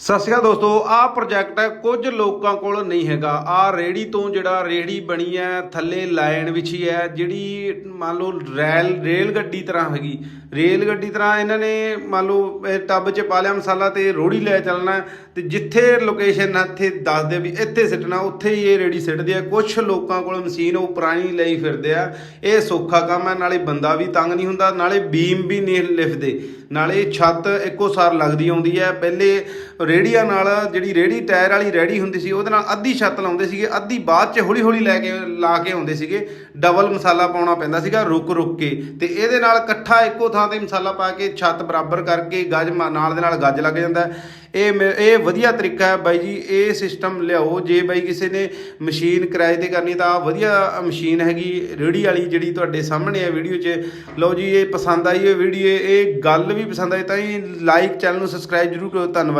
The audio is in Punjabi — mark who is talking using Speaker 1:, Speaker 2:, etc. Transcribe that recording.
Speaker 1: ਸਤਿ ਸ਼੍ਰੀ ਅਕਾਲ ਦੋਸਤੋ, ਆਹ ਪ੍ਰੋਜੈਕਟ ਹੈ, ਕੁਝ ਲੋਕਾਂ ਕੋਲ ਨਹੀਂ ਹੈਗਾ। ਆਹ ਰੇੜੀ ਤੋਂ ਜਿਹੜਾ ਰੇੜੀ ਬਣੀ ਹੈ, ਥੱਲੇ ਲਾਈਨ ਵਿਛੀ ਹੈ, ਜਿਹੜੀ ਮੰਨ ਲਓ ਰੈਲ, ਰੇਲ ਗੱਡੀ ਤਰ੍ਹਾਂ ਹੈਗੀ। ਰੇਲ ਗੱਡੀ ਤਰ੍ਹਾਂ ਇਹਨਾਂ ਨੇ ਮੰਨ ਲਓ ਇਹ ਟੱਬ 'ਚ ਪਾ ਲਿਆ ਮਸਾਲਾ ਤੇ ਰੋੜੀ ਲੈ ਚੱਲਣਾ ਹੈ। ਤੇ ਜਿੱਥੇ ਲੋਕੇਸ਼ਨ ਇੱਥੇ ਦੱਸਦੇ ਵੀ ਇੱਥੇ ਸਿੱਟਣਾ, ਉੱਥੇ ਹੀ ਇਹ ਰੇੜੀ ਸਿੱਟਦੇ ਆ। ਕੁਝ ਲੋਕਾਂ ਕੋਲ ਮਸ਼ੀਨ ਉਹ ਪੁਰਾਣੀ ਲਈ ਫਿਰਦੇ ਆ। ਇਹ ਸੌਖਾ ਕੰਮ ਹੈ, ਨਾਲੇ ਬੰਦਾ ਵੀ ਤੰਗ ਨਹੀਂ ਹੁੰਦਾ, ਨਾਲੇ ਬੀਮ ਵੀ ਨਹੀਂ ਲਿਫਦੇ। ਨਾਲੇ ਛੱਤ ਇੱਕੋ ਸਾਰ ਲੱਗਦੀ ਆਉਂਦੀ ਹੈ। ਪਹਿਲੇ ਰੇੜੀਆਂ ਨਾਲ ਜਿਹੜੀ ਰੇੜੀ, ਟਾਇਰ ਵਾਲੀ ਰੇੜੀ ਹੁੰਦੀ ਸੀ, ਉਹਦੇ ਨਾਲ ਅੱਧੀ ਛੱਤ ਲਾਉਂਦੇ ਸੀਗੇ, ਅੱਧੀ ਬਾਅਦ 'ਚ ਹੌਲੀ ਹੌਲੀ ਲੈ ਕੇ, ਲਾ ਕੇ ਆਉਂਦੇ ਸੀਗੇ। ਡਬਲ ਮਸਾਲਾ ਪਾਉਣਾ ਪੈਂਦਾ ਸੀਗਾ ਰੁਕ ਰੁਕ ਕੇ। ਤੇ ਇਹਦੇ ਨਾਲ ਇਕੱਠਾ ਇੱਕੋ ਥਾਂ ਤੇ ਮਸਾਲਾ ਪਾ ਕੇ ਛੱਤ ਬਰਾਬਰ ਕਰਕੇ ਗੱਜ ਮਾ- ਨਾਲ ਦੇ ਨਾਲ ਗੱਜ ਲੱਗ ਜਾਂਦਾ। ਇਹ ਮੇ- ਇਹ ਵਧੀਆ ਤਰੀਕਾ ਹੈ ਬਾਈ ਜੀ, ਇਹ ਸਿਸਟਮ ਲਿਆਓ। ਜੇ ਬਾਈ ਕਿਸੇ ਨੇ ਮਸ਼ੀਨ ਕਿਰਾਏ ਤੇ ਕਰਨੀ ਤਾਂ ਵਧੀਆ ਮਸ਼ੀਨ ਹੈਗੀ, ਰੇੜੀ ਵਾਲੀ ਜਿਹੜੀ ਤੁਹਾਡੇ ਸਾਹਮਣੇ ਹੈ ਵੀਡੀਓ 'ਚ। ਲਓ ਜੀ, ਇਹ ਪਸੰਦ ਆਈ ਇਹ ਵੀਡੀਓ, ਇਹ ਗੱਲ ਵੀ ਪਸੰਦ ਆਈ ਤਾਂ ਹੀ ਲਾਈਕ ਚੈਨਲ ਨੂੰ ਸਬਸਕ੍ਰਾਈਬ ਜ਼ਰੂਰ ਕਰੋ ਧੰਨਵਾਦ।